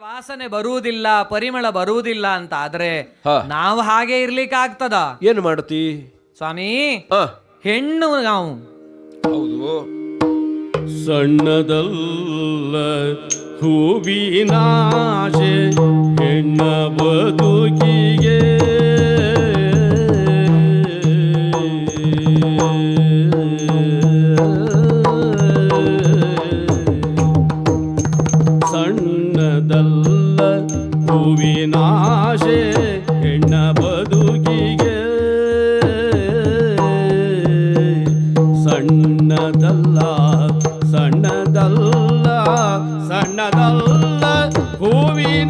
ವಾಸನೆ ಬರುವುದಿಲ್ಲ ಪರಿಮಳ ಬರುವುದಿಲ್ಲ ಅಂತ ಆದ್ರೆ ಹಾ. ನಾವು ಹಾಗೆ ಇರ್ಲಿಕ್ಕೆ ಆಗ್ತದ ಏನು ಮಾಡುತ್ತಿ? ಸ್ವಾಮಿ ಆ ಹೆಣ್ಣು ನಾವು. ಹೌದು. ಸಣ್ಣದಲ್ಲ ಹೂವಿನಾಶೆ ಹೆಣ್ಣ ಬದುಕಿಗೆ.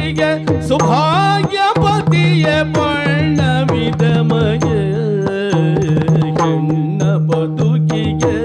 ಉನ್ನತಿಗೆ ಸೌಭಾಗ್ಯಪತಿಯ ಬಣ್ಣವಿದ ಮಯೇ ಹೆಣ್ಣ ಬದುಕಿಗೆ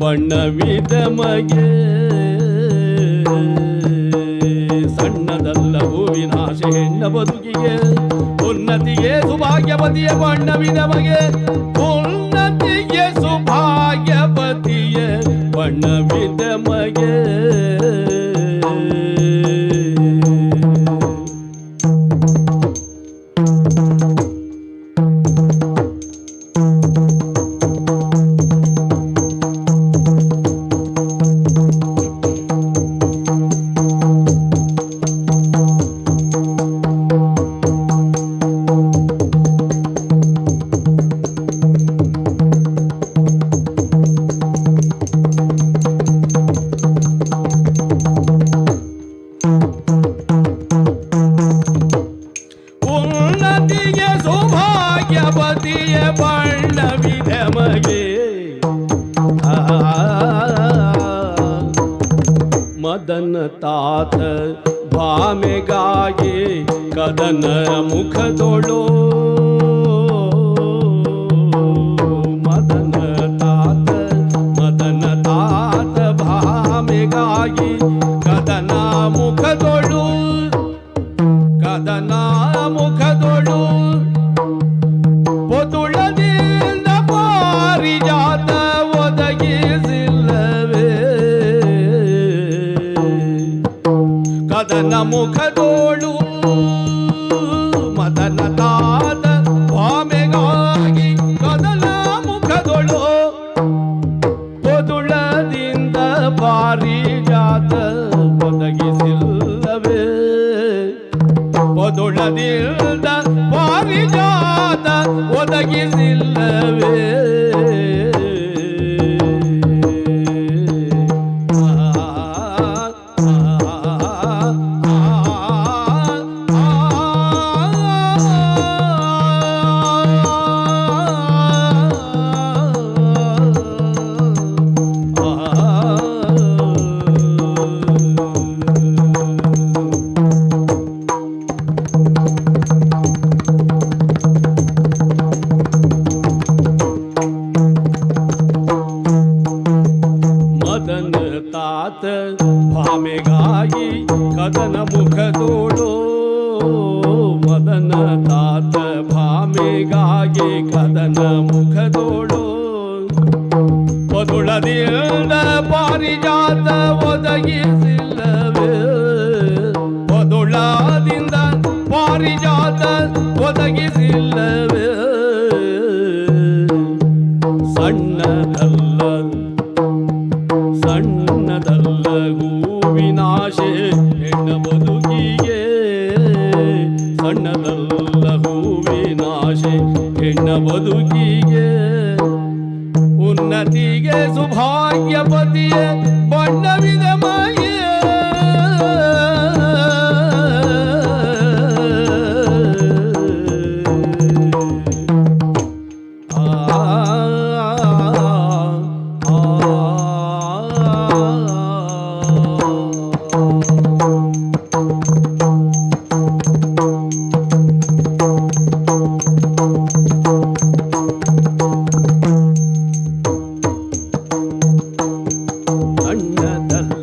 ಬಣ್ಣವಿದ ಮಗೆ. ಸಣ್ಣದಲ್ಲ ಹೂವಿನ ಆಸೆ, ಹೆಣ್ಣ ಬದುಕಿಗೆ ಉನ್ನತಿಗೆ ಸುಭಾಗ್ಯಪತಿಯ ಬಣ್ಣವಿದ ಮಗೆ. ಉನ್ನತಿಗೆ ಸುಭಾಗ್ಯಪತಿಯ ಬಣ್ಣವಿದ ಉನ್ನತಿಗೆ ಮದನ ತಾತ ಭಾಮೆಗಾಗಿ ಕದನ ಮುಖದೊಳು. ಮುಖದೋಳು. ಮದನದಾದ ತಾದ ಕದಲ ಮುಖದೊಳು. ಬಾರಿ ಪಾರಿಜಾತ ಒದಗಿಸಿಲ್ಲವೇ. ಪೊದುಳದಿಂದ ಬದುಕಿಗೆ ಉನ್ನತಿಗೆ ಸುಭಾಗ್ಯಪತಿಯ ಬಣ್ಣವಿದ dal